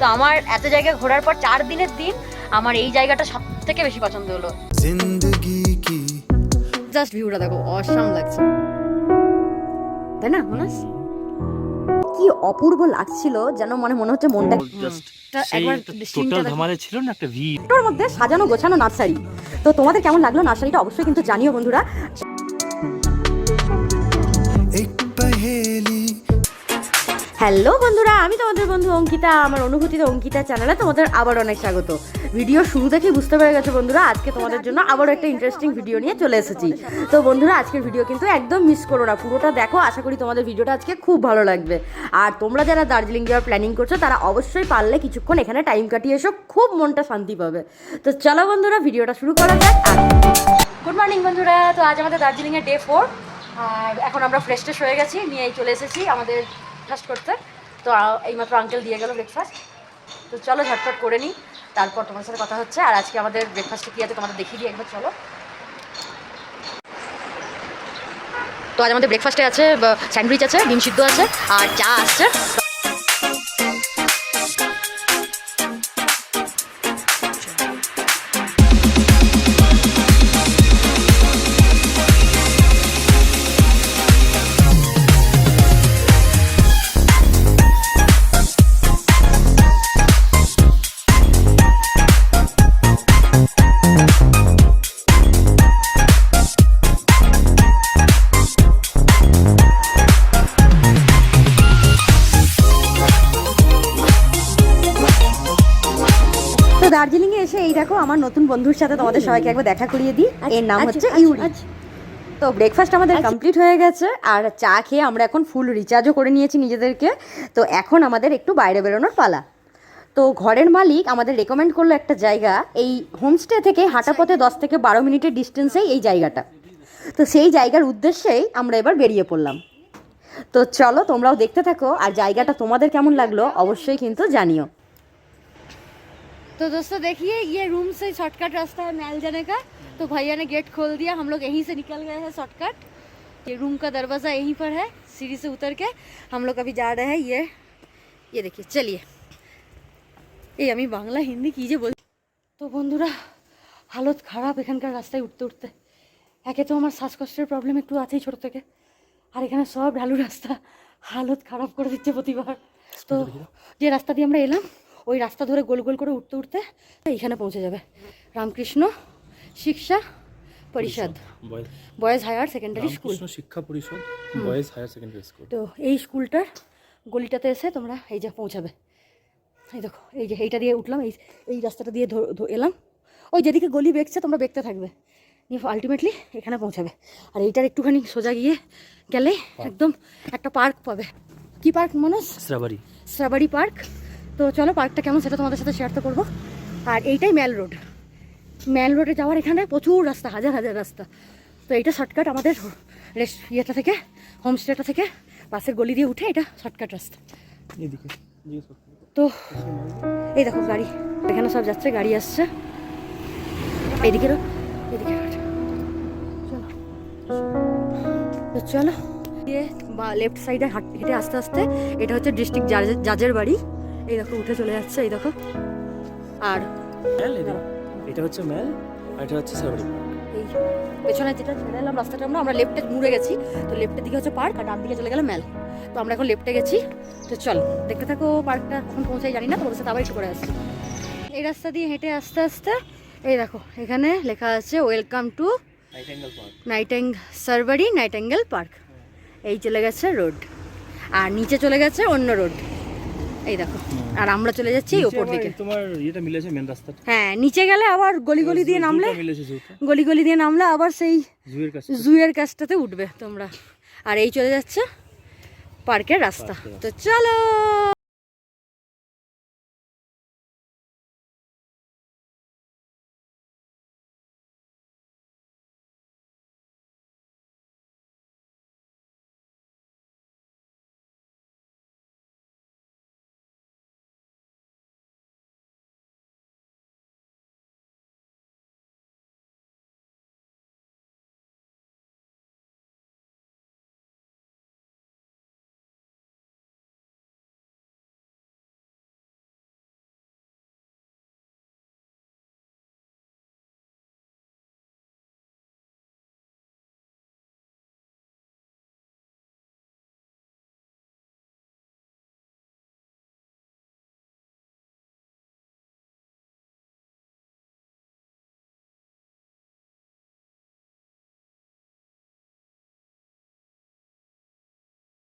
তো আমার এত জায়গায় ঘোরার পর চার দিনের দিন আমার এই জায়গাটা সব থেকে বেশি পছন্দ হলো। জাস্ট ভিউটা দেখো অসাম লাগছে। তাই না কি অপূর্ব লাগছিল যেন মনে মনে হচ্ছে মনটা টোটাল ছিল না একটা মধ্যে সাজানো গোছানো নার্সারি। তো তোমাদের কেমন লাগল নার্সারিটা অবশ্যই কিন্তু জানিও বন্ধুরা। হ্যালো বন্ধুরা, আমি তোমাদের বন্ধু অঙ্কিতা, আমার অনুভূতিতে অঙ্কিতা চ্যানেলে তোমাদের আবার অনেক স্বাগত। ভিডিও শুরু থেকেই বুঝতে পেরে গেছো বন্ধুরা, আজকে তোমাদের জন্য আবারও একটা ইন্টারেস্টিং ভিডিও নিয়ে চলে এসেছি। তো বন্ধুরা, আজকের ভিডিও কিন্তু একদম মিস করো না, পুরোটা দেখো, আশা করি তোমাদের ভিডিওটা আজকে খুব ভালো লাগবে। আর তোমরা যারা দার্জিলিং যাওয়ার প্ল্যানিং করছ, তারা অবশ্যই পারলে কিছুক্ষণ এখানে টাইম কাটিয়ে এসো, খুব মনটা শান্তি পাবে। তো চলো বন্ধুরা ভিডিওটা শুরু করা যাক। গুড মর্নিং বন্ধুরা, তো আজ আমাদের দার্জিলিংয়ের ডে ফোর আর এখন আমরা ফ্রেশ ট্রেশ হয়ে গেছি, নিয়েই চলে এসেছি আমাদের ব্রেকফাস্ট করতে। তো এইমাত্র আঙ্কেল দিয়ে গেল ব্রেকফাস্ট তো চলো ঝটফট করে নিই। তারপর তোমার সাথে কথা হচ্ছে। আর আজকে আমাদের ব্রেকফাস্টে কী আছে তোমাদের দেখিয়ে দিই একবার, চলো। তো আজ আমাদের ব্রেকফাস্টে আছে স্যান্ডউইচ আছে, ডিম সিদ্ধ আছে, আর চা আসছে। দার্জিলিংয়ে এসে এই দেখো আমার নতুন বন্ধুর সাথে তোমাদের সবাইকে একবার দেখা করিয়ে দিই। এর নাম হচ্ছে ইউরি। তো ব্রেকফাস্ট আমাদের কমপ্লিট হয়ে গেছে আর চা খেয়ে আমরা এখন ফুল রিচার্জও করে নিয়েছি নিজেদেরকে। তো এখন আমাদের একটু বাইরে বেরোনোর পালা। তো ঘরের মালিক আমাদের রেকমেন্ড করল একটা জায়গা এই হোমস্টে থেকে হাঁটা পথে দশ থেকে বারো মিনিটের ডিস্টেন্সেই এই জায়গাটা। তো সেই জায়গার উদ্দেশ্যেই আমরা এবার বেরিয়ে পড়লাম। তো চলো তোমরাও দেখতে থাকো আর জায়গাটা তোমাদের কেমন লাগল অবশ্যই কিন্তু জানিও। तो दोस्तों देखिए ये रूम से शॉर्टकट रास्ता है महल जाने का तो भैया ने गेट खोल दिया हम लोग यहीं से निकल गए हैं शॉर्टकट ये रूम का दरवाज़ा यहीं पर है सीढ़ी से उतर के हम लोग अभी जा रहे हैं ये ये देखिए चलिए এই আমি বাংলা হিন্দি কী যে বল তো বন্ধুরা হালত খারাপ এখানকার রাস্তায় উঠতে উঠতে একে তো আমার শ্বাসকষ্টের প্রবলেম একটু আছেই ছোটো থেকে আর এখানে সব ঢালু রাস্তা হালত খারাপ করে দিচ্ছে প্রতিবার তো যে রাস্তা দিয়ে আমরা এলাম ওই রাস্তা ধরে গোল গোল করে উঠতে উঠতে এইখানে পৌঁছে যাবে। Ramakrishna Shiksha Parishad. Boys higher secondary school. Shiksha Parishad boys higher secondary school. তো এই স্কুলটার গলিটাতে এসে তোমরা এই যে পৌঁছাবে। এই দেখো এই যে এইটা দিয়ে উঠলাম এই এই রাস্তাটা দিয়ে এলাম। ওই যেদিকে গলি বেঁকছে তোমরা দেখতে থাকবে। নিয়ে আলটিমেটলি এখানে পৌঁছাবে। আর এইটার একটুখানি সোজা গিয়ে গেলে একদম একটা পার্ক পাবে। কি পার্ক মনোজ? শ্রাবারি শ্রাবাড়ি পার্ক। তো চলো পার্কটা কেমন সেটা তোমাদের সাথে শেয়ার তো করব। আর এইটাই ম্যাল রোড ম্যাল রোডে যাওয়ার এখানে প্রচুর রাস্তা হাজার হাজার রাস্তা। তো এইটা শর্টকাট আমাদের রেস্ট ইয়েটা থেকে হোমস্টেটা থেকে। পাশের গলি দিয়ে উঠে এটা শর্টকাট রাস্তা। তো এই দেখো গাড়ি। এখানে সব যাচ্ছে গাড়ি আসছে। এইদিকেরও এদিকে চলো। তো চলো। দিয়ে বা লেফট সাইডে হেঁটে আস্তে আস্তে এটা হচ্ছে ডিস্ট্রিক্ট জাজের বাড়ি। এই দেখো উঠে চলে যাচ্ছে এই দেখো। আর এটা হচ্ছে ম্যাল আর এটা হচ্ছে শ্রাবারি এই পেছনে যেটা ছেড়ে এলাম রাস্তাটা আমরা আমরা লেফটে মুড়ে গেছি। তো লেফটের দিকে হচ্ছে পার্ক আর ডান দিকে চলে গেল ম্যাল। তো আমরা এখন লেফটে গেছি। তো চল দেখতে থাকো পার্কটা কখন পৌঁছাই জানি না তোমাদের সাথে আবার একটু করে আসছি। এই রাস্তা দিয়ে হেঁটে আস্তে আস্তে এই দেখো এখানে লেখা আছে welcome to right angle Sarvari Nightingale Park এই চলে গেছে রোড আর নিচে চলে গেছে অন্য রোড এই দেখো। আর আমরা চলে যাচ্ছি উপর ওপর দিকে। তোমার মিলেছে মেন হ্যাঁ নিচে গেলে আবার গলি গলি দিয়ে নামলে গলি গলি দিয়ে নামলে আবার সেই জুয়ের কাছটাতে উঠবে তোমরা। আর এই চলে যাচ্ছে পার্কের রাস্তা। তো চলো!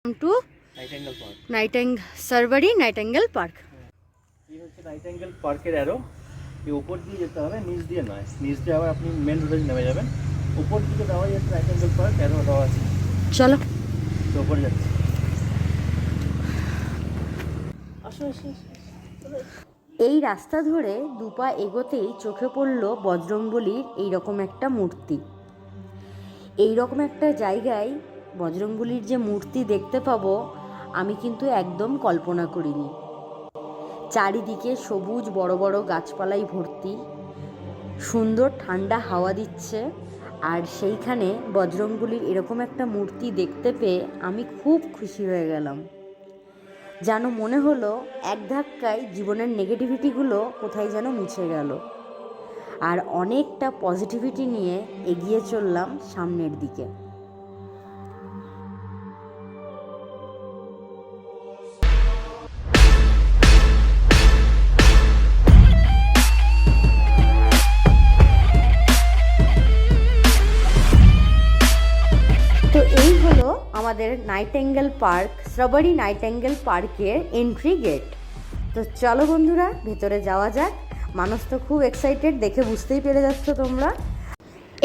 টু নাইটেঙ্গেল সার্ভারি নাইটেঙ্গেল পার্ক এই হচ্ছে নাইটেঙ্গেল পার্কের অ্যারো এই উপর দিয়ে যেতে হবে নিচ দিয়ে নয়। নিচ দিয়ে আবার আপনি মেন রোডে নেমে যাবেন। উপর দিকে দেওয়া যাচ্ছে নাইটেঙ্গেল পার্ক অ্যারো দেওয়া আছে। চলো। তো উপরে যাচ্ছে। এই রাস্তা ধরে দুপা এগোতেই চোখে পড়ল বজরংবলির এইরকম একটা মূর্তি। এই রকম একটা জায়গায় বজরংবলির যে মূর্তি দেখতে পাবো, আমি কিন্তু একদম কল্পনা করিনি। চারিদিকে সবুজ বড় বড় গাছপালায় ভর্তি, সুন্দর ঠান্ডা হাওয়া দিচ্ছে, আর সেইখানে বজরংবলির এরকম একটা মূর্তি দেখতে পেয়ে আমি খুব খুশি হয়ে গেলাম। যেন মনে হলো এক ধাক্কায় জীবনের নেগেটিভিটিগুলো কোথায় যেন মুছে গেল, আর অনেকটা পজিটিভিটি নিয়ে এগিয়ে চললাম সামনের দিকে। আমাদের নাইটেঙ্গেল পার্ক শ্রবরী নাইটেঙ্গেল পার্কের এন্ট্রি গেট তো চলো বন্ধুরা, ভেতরে যাওয়া যাক। মানুষ তো খুব এক্সাইটেড দেখে বুঝতেই পেরে যাচ্ছ তোমরা।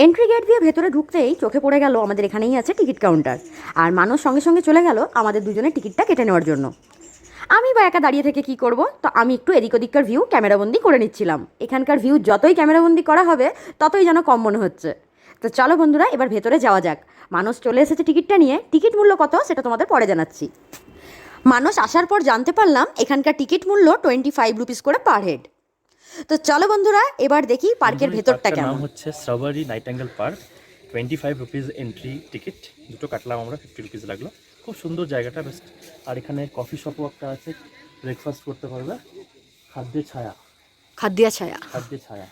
এন্ট্রি গেট দিয়ে ভেতরে ঢুকতেই চোখে পড়ে গেল আমাদের এখানেই আছে টিকিট কাউন্টার। আর মানুষ সঙ্গে সঙ্গে চলে গেল আমাদের দুজনের টিকিটটা কেটে নেওয়ার জন্য। আমি বা একা দাঁড়িয়ে থেকে কি করব? তো আমি একটু এদিক ওদিককার ভিউ ক্যামেরাবন্দি করে নিচ্ছিলাম। এখানকার ভিউ যতই ক্যামেরাবন্দি করা হবে, ততই যেন কম মনে হচ্ছে। তো চলো বন্ধুরা, এবার ভেতরে যাওয়া যাক। মানুষ চলে এসেছে টিকিটটা নিয়ে টিকিট মূল্য কত সেটা তোমাদের পরে জানাচ্ছি। মানুষ আসার পর জানতে পারলাম এখানকার টিকিট মূল্য টোয়েন্টি ফাইভ রুপিস করে পার হেড তো চলো বন্ধুরা এবার দেখি পার্কের ভেতরটা কেমন। হচ্ছে Savari Nightingale Park twenty five rupees entry ticket দুটো কাটলাম আমরা ফিফটি রুপিস লাগল। খুব সুন্দর জায়গাটা বেস্ট আর এখানে কফি শপও একটা আছে ব্রেকফাস্ট করতে পারবে। খাদ্যে ছায়া। খাদ্যিয়া ছায়া। খাদ্যে ছায়া।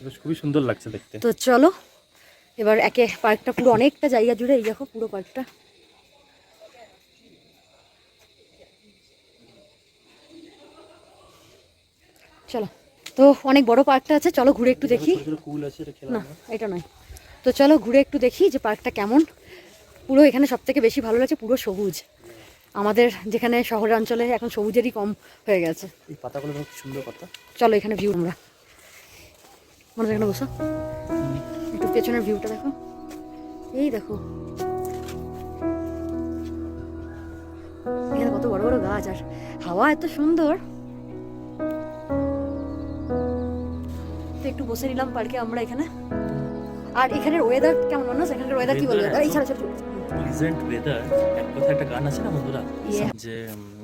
বেশ খুবই সুন্দর লাগছে দেখতে। তো চলো এবার একে পার্কটা পুরো অনেকটা জায়গা জুড়ে এই দেখো পুরো পার্কটা। চলো তো অনেক বড় পার্কটা আছে চলো ঘুরে একটু দেখি। না এটা নয়। তো চলো ঘুরে একটু দেখি যে পার্কটা কেমন। পুরো এখানে সব থেকে বেশি ভালো লাগছে পুরো সবুজ। আমাদের যেখানে শহরের অঞ্চলে এখন সবুজেরই কম হয়ে গেছে। এই পাতাগুলো খুব সুন্দর পাতা। চলো এখানে ভিউ আমরা মনে এখানে বসো। পেছনের ভিউটা দেখো। এই দেখো। এখানে কত বড় বড় গাছ আর হাওয়া এত সুন্দর। তো একটু বসে নিলাম পার্কে আমরা এখানে। আর এখানের ওয়েদার কেমন মানুষ এখানকার ওয়েদার কি বলব এই ছাড়া ছাড়া। প্লিজেন্ট ওয়েদার এক কথা একটা গান আছে না বন্ধুরা. যে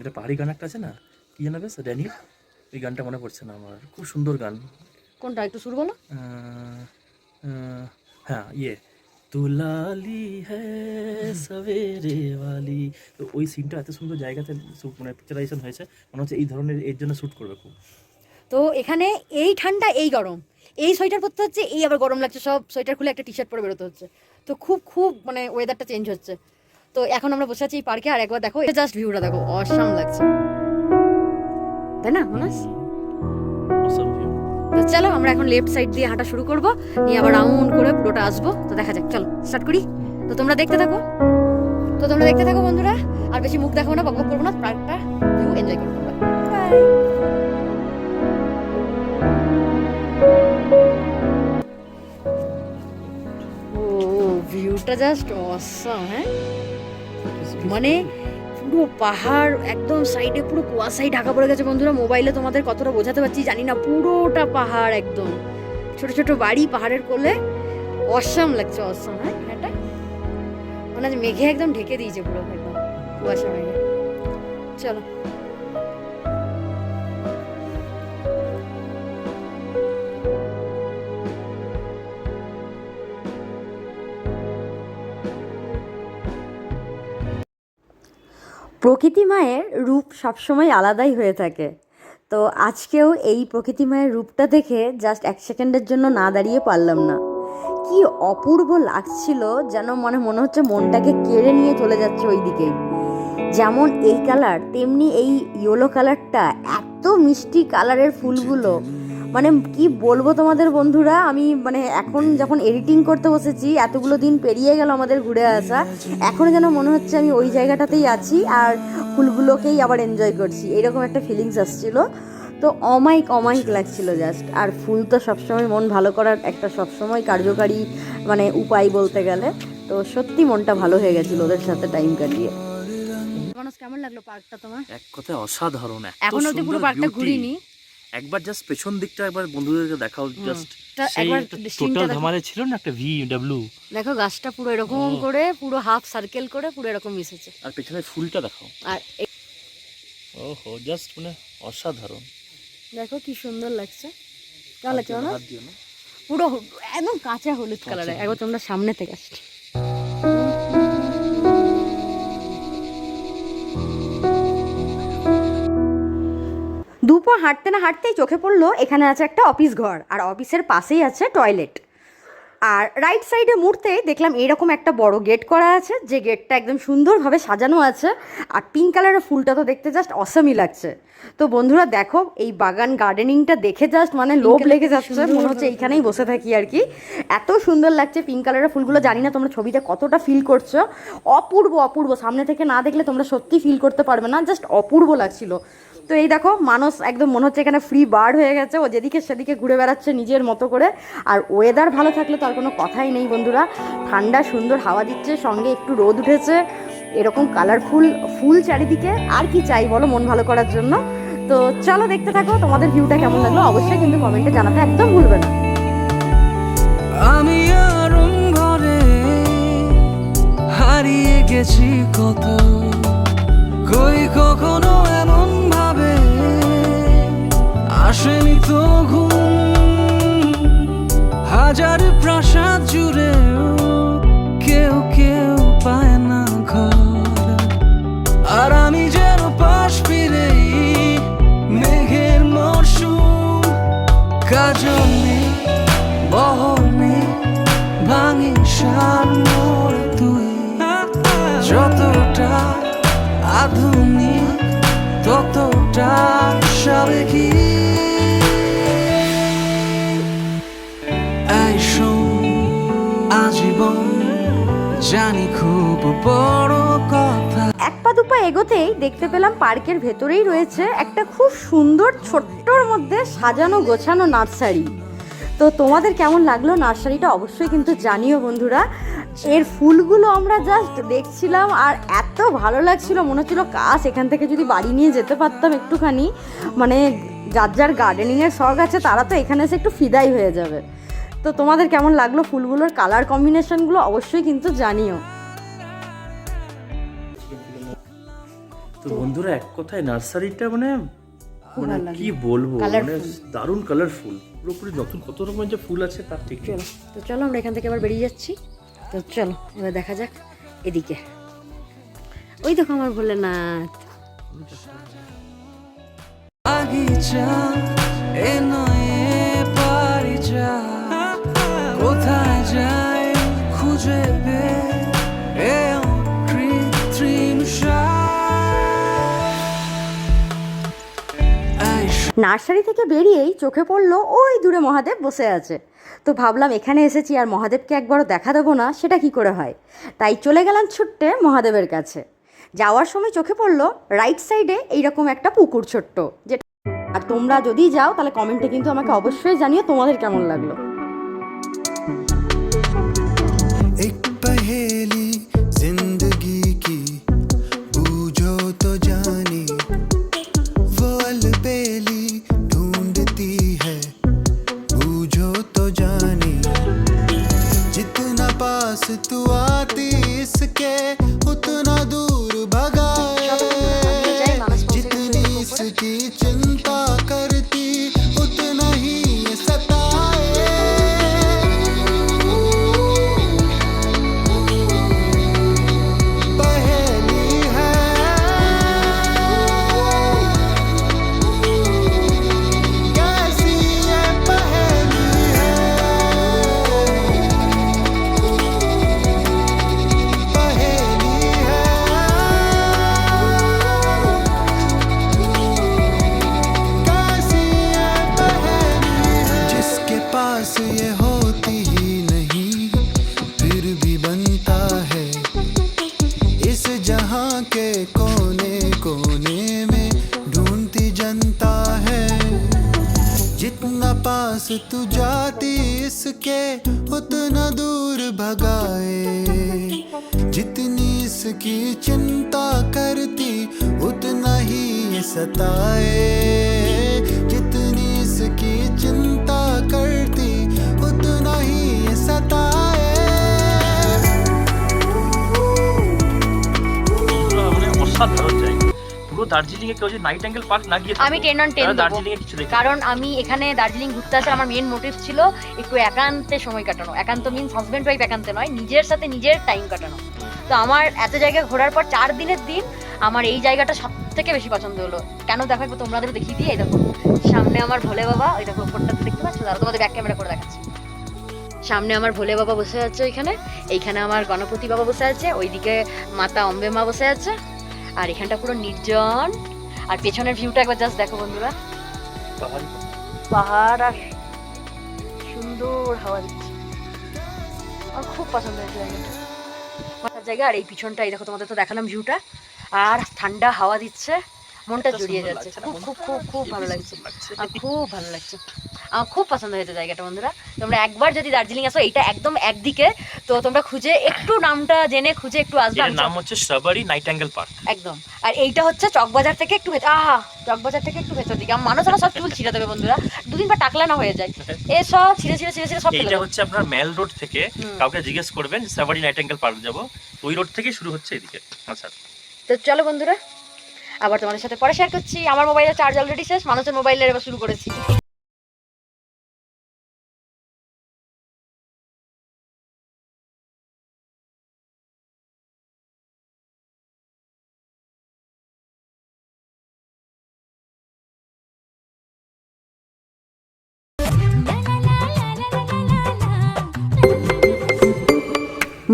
এটা পাহাড়ি গান একটা আছে না? কি জানা বেশ ড্যানির এই গানটা মনে পড়ছে না আমার। খুব সুন্দর গান। কোনটা একটু শুরু বলো? হ্যাঁ ইয়ে। তু লালি হ্যাঁ সবেরে ওয়ালি। তো ওই সিনটা এত সুন্দর জায়গাতে মানে পিকচারাইজেশন হয়েছে। মনে হচ্ছে এই ধরনের এর জন্য শ্যুট করবে খুব। তো এখানে এই ঠান্ডা, এই গরম। এই সোয়েটার পরতে হচ্ছে, এই আবার গরম লাগছে। সব সোয়েটার খুলে একটা টি শার্ট পরে বেরোতে হচ্ছে। তো খুব খুব মানে ওয়েদারটা চেঞ্জ হচ্ছে। তো এখন আমরা বসে আছি এই পার্কে আর একবার দেখো জাস্ট ভিউটা দেখো। অসাম লাগছে। তাই না. তো চলো, আমরা এখন লেফট সাইড দিয়ে হাঁটা শুরু করব। নিয়ে আবার রাউন্ড করে পুরোটা আসব। তো দেখা যাক, চলো স্টার্ট করি। তো তোমরা দেখতে থাকো। তো তোমরা দেখতে থাকো, বন্ধুরা। আর বেশি মুখ দেখাবো না, বকবক করব না। পার্কটা ভিউ এনজয় করব বাই মানে পুরো পাহাড়, একদম সাইডে পুরো কুয়াশাই ঢাকা পড়ে গেছে বন্ধুরা। মোবাইলে তোমাদের কতটা বোঝাতে পারছি জানি না, পুরোটা পাহাড় একদম। ছোট ছোট বাড়ি পাহাড়ের কোলে। অসম লাগছে, অসম হ্যাঁ? এটা মানে মেঘে একদম ঢেকে দিয়েছে পুরো কুয়াশা মেঘে। চলো। প্রকৃতি মায়ের রূপ সবসময় আলাদাই হয়ে থাকে। তো আজকেও এই প্রকৃতি মায়ের রূপটা দেখে জাস্ট এক সেকেন্ডের জন্য না দাঁড়িয়ে পারলাম না। কি অপূর্ব লাগছিল যেন মনে মনে হচ্ছে মনটাকে কেড়ে নিয়ে চলে যাচ্ছে ওই দিকেই যেমন এই কালার তেমনি এই ইয়েলো কালারটা এত মিষ্টি কালারের ফুলগুলো। মানে কি বলব তোমাদের বন্ধুরা? আমি মানে এখন যখন এডিটিং করতে বসেছি এতগুলো দিন পেরিয়ে গেল আমাদের ঘুরে আসা। এখনও যেন মনে হচ্ছে আমি ওই জায়গাটাতেই আছি আর ফুলগুলোকেই আবার এনজয় করছি। এরকম একটা ফিলিংস আসছিল। তো অমাইক অমাইক লাগছিল জাস্ট আর ফুল তো সবসময় মন ভালো করার একটা সবসময় কার্যকারী মানে উপায় বলতে গেলে। তো সত্যি মনটা ভালো হয়ে গেছিল ওদের সাথে টাইম কাটিয়ে। মানুষ কেমন লাগল পার্কটা তোমার? এক কথায় অসাধারণ এখন অব্দি পুরো পার্কটা ঘুরিনি। একবার জাস্ট পেছন দিকটা একবার বন্ধুদেরকে দেখাও জাস্ট টোটাল ধামালে ছিল না একটা ভি ডাব্লিউ দেখো গাছটা পুরো এরকম করে পুরো হাফ সার্কেল করে পুরো এরকম মিশেছে। আর পেছনে ফুলটা দেখাও। আর ওহো জাস্ট মানে অসাধারণ। দেখো কি সুন্দর লাগছে। না। পুরো একদম কাঁচা হলুদ কালারে একবার তোমরা সামনে থেকে আসছি দুপো হাঁটতে না হাঁটতেই চোখে পড়ল এখানে আছে একটা অফিস ঘর আর অফিসের পাশেই আছে টয়লেট। আর রাইট সাইডে মুড়তেই দেখলাম এরকম একটা বড় গেট করা আছে যে গেটটা একদম সুন্দরভাবে সাজানো আছে আর পিঙ্ক কালারের ফুলটা তো দেখতে জাস্ট অসামই লাগছে। তো বন্ধুরা দেখো এই বাগান গার্ডেনিংটা দেখে জাস্ট মানে লোভ লেগে যাচ্ছে মনে হচ্ছে এইখানেই বসে থাকি আর কি। এত সুন্দর লাগছে পিঙ্ক কালারের ফুলগুলো জানি না তোমরা ছবিতে কতটা ফিল করছ। অপূর্ব অপূর্ব সামনে থেকে না দেখলে তোমরা সত্যি ফিল করতে পারবে না জাস্ট অপূর্ব লাগছিল। তো এই দেখো মানুষ একদম মনে হচ্ছে এখানে ফ্রি বার্ড হয়ে গেছে। ও যেদিকে সেদিকে ঘুরে বেড়াচ্ছে নিজের মতো করে। আর ওয়েদার ভালো থাকলে তো আর কোনো কথাই নেই বন্ধুরা। ঠান্ডা, সুন্দর হাওয়া দিচ্ছে, সঙ্গে একটু রোদ উঠেছে। এরকম কালারফুল ফুল চারিদিকে। আর কি চাই বলো মন ভালো করার জন্য। তো চলো দেখতে থাকো, তোমাদের ভিউটা কেমন লাগল? অবশ্যই কিন্তু কমেন্টে জানাতে একদম ভুলবে না। আমি ঘরে হারিয়ে গেছি কত? কই কখনো এমন আসেনি তো ঘুম হাজার প্রাসাদ জুড়ে কেউ জানি খুব বড় কথা। এক পা দুপা এগোতেই দেখতে পেলাম পার্কের ভেতরেই রয়েছে একটা খুব সুন্দর ছোট্টর মধ্যে সাজানো গোছানো নার্সারি। তো তোমাদের কেমন লাগল নার্সারিটা অবশ্যই কিন্তু জানিও বন্ধুরা। এর ফুলগুলো আমরা জাস্ট দেখছিলাম আর এত ভালো লাগছিল, মনে হচ্ছিল কাজ এখান থেকে যদি বাড়ি নিয়ে যেতে পারতাম একটুখানি। মানে যার যার গার্ডেনিংয়ের শখ আছে তারা তো এখানে এসে একটু ফিদাই হয়ে যাবে। তো তোমাদের কেমন লাগল ফুলগুলোর কালার কম্বিনেশনগুলো অবশ্যই কিন্তু জানিও। তো বন্ধুরা এক কথায় নার্সারিটা মানে মানে কি বলব মানে দারুণ কালারফুল পুরোপুরি নতুন কত রকমের যে ফুল আছে তার ঠিক নেই। চলো তো চলো আমরা এখান থেকে আবার বেরিয়ে যাচ্ছি। তো চলো এবার দেখা যাক এদিকে। ওই দেখো আমার ভোলেনাথ। বাগিচা এ নার্সারি থেকে বেরিয়েই চোখে পড়ল, ওই দূরে মহাদেব বসে আছে। তো ভাবলাম এখানে এসেছি আর মহাদেবকে একবারও দেখা দেবো না, সেটা কি করে হয়? তাই চলে গেলাম ছুট্টে মহাদেবের কাছে। যাওয়ার সময় চোখে পড়ল রাইট সাইডে এইরকম একটা পুকুর ছোট্ট, যেটা আর তোমরা যদি যাও তাহলে কমেন্টে কিন্তু আমাকে অবশ্যই জানিও তোমাদের কেমন লাগল। जहाँ के कोने कोने में ढूंढती जनता है। जितना पास तू जाती, इसके उतना दूर भगाए। जितनी इसकी चिंता करती, उतना ही सताए। অসাধারণ জায়গা পুরো দার্জিলিং এ কেউ যদি নাইট অ্যাঙ্গেল পার্ক না গিয়ে আমি 10 on 10 দেবো। দার্জিলিং এ কিছু দেখে কারণ আমি এখানে দার্জিলিং ঘুরতে আসার আমার মেন মোটিভ ছিল একটু একান্তে সময় কাটানো। একান্ত মিনস হাজব্যান্ড ওয়াইফ একান্তে নয় নিজের সাথে নিজের টাইম কাটানো। তো আমার এত জায়গায় ঘোরার পর চার দিনের দিন আমার এই জায়গাটা সব থেকে বেশি পছন্দ হলো। কেন দেখো একবার তোমাদের দেখিয়ে দিয়ে এই দেখো। সামনে আমার ভোলে বাবা ওই দেখো উপরটাতে দেখতে পাচ্ছ? দাঁড়া তোমাদের ব্যাক ক্যামেরা করে দেখাচ্ছি। সামনে আমার ভোলে বাবা বসে আছে ওইখানে এইখানে আমার গণপতি বাবা বসে আছে ওইদিকে মাতা অম্বে মা বসে আছে। আর এখানটা পুরো নির্জন। আর পেছনের ভিউটা একবার জাস্ট দেখো বন্ধুরা। পাহাড়। আর সুন্দর হাওয়া দিচ্ছে। আমার খুব পছন্দ হয়েছে জায়গাটা জায়গা আর এই পিছনটা এই দেখো তোমাদের তো দেখালাম ভিউটা আর ঠান্ডা হাওয়া দিচ্ছে। মনটা জুড়িয়ে যাচ্ছে। খুব খুব খুব খুব ভালো লাগছে। খুব ভালো লাগছে। আমার খুব পছন্দ হয়েছে জায়গাটা বন্ধুরা। তোমরা একবার যদি দার্জিলিং আসো এটা একদম একদিকে তো তোমরা খুঁজে একটু নামটা জেনে খুঁজে একটু আসবে এর নাম হচ্ছে সাবারি নাইট অ্যাঙ্গেল পার্ক একদম। আর এইটা হচ্ছে চকবাজার থেকে একটু ভেতর আহা! চকবাজার থেকে একটু ভেতর দিকে। মানুষ ওরা সব চুল ছিঁড়ে দেবে বন্ধুরা। দুদিন পর টাকলা না হয়ে যায়। এ সব ছিঁড়ে ছিঁড়ে ছিঁড়ে ছিঁড়ে সব এইটা হচ্ছে আপনার মেল রোড থেকে কাউকে জিজ্ঞেস করবেন সাবারি নাইট অ্যাঙ্গেল পার্ক যাব। ওই রোড থেকে শুরু হচ্ছে এদিকে। আচ্ছা। তো চলো বন্ধুরা। আবার তোমাদের সাথে পরে শেয়ার করছি। আমার মোবাইলে চার্জ অলরেডি শেষ, মানুষের মোবাইলের এবার শুরু করেছি।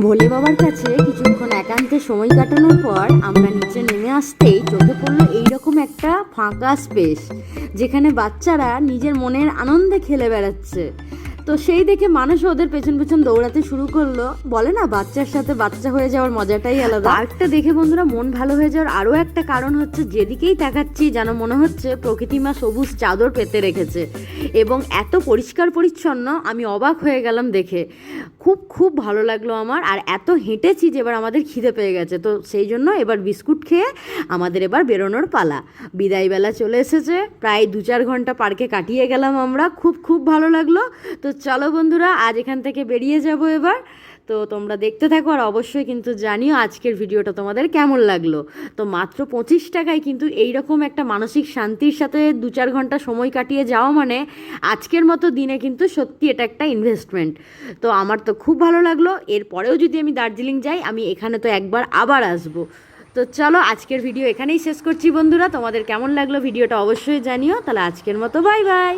ভোলে বাবার কাছে কিছুক্ষণ একান্তে সময় কাটানোর পর আমরা নিচে নেমে আসতেই চোখে পড়ল এইরকম একটা ফাঁকা স্পেস যেখানে বাচ্চারা নিজের মনের আনন্দে খেলে বেড়াচ্ছে। তো সেই দেখে মানুষ ওদের পেছন পেছন দৌড়াতে শুরু করল। বলে না, বাচ্চার সাথে বাচ্চা হয়ে যাওয়ার মজাটাই আলাদা। পার্কটা দেখে বন্ধুরা মন ভালো হয়ে যাওয়ার আরও একটা কারণ হচ্ছে, যেদিকেই তাকাচ্ছি যেন মনে হচ্ছে প্রকৃতি মা সবুজ চাদর পেতে রেখেছে। এবং এত পরিষ্কার পরিচ্ছন্ন আমি অবাক হয়ে গেলাম দেখে। খুব খুব ভালো লাগল আমার। আর এত হেঁটেছি যে এবার আমাদের খিদে পেয়ে গেছে। তো সেই জন্য এবার বিস্কুট খেয়ে আমাদের এবার বেরোনোর পালা। বিদায়বেলা চলে এসেছে। প্রায় দু চার ঘণ্টা পার্কে কাটিয়ে গেলাম আমরা। খুব খুব ভালো লাগল। তো চলো বন্ধুরা, আজ এখান থেকে বেরিয়ে যাব এবার। তো তোমরা দেখতে থাকো আর অবশ্যই কিন্তু জানিও আজকের ভিডিওটা তোমাদের কেমন লাগল। তো মাত্র পঁচিশ টাকায় কিন্তু এইরকম একটা মানসিক শান্তির সাথে দু চার ঘণ্টা সময় কাটিয়ে যাওয়া মানে আজকের মতো দিনে কিন্তু সত্যি এটা একটা ইনভেস্টমেন্ট তো আমার তো খুব ভালো লাগল, এরপরেও যদি আমি দার্জিলিং যাই, আমি এখানে তো একবার আবার আসব। তো চলো আজকের ভিডিও এখানেই শেষ করছি বন্ধুরা, তোমাদের কেমন লাগল ভিডিওটা অবশ্যই জানিও, তাহলে আজকের মতো বাই বাই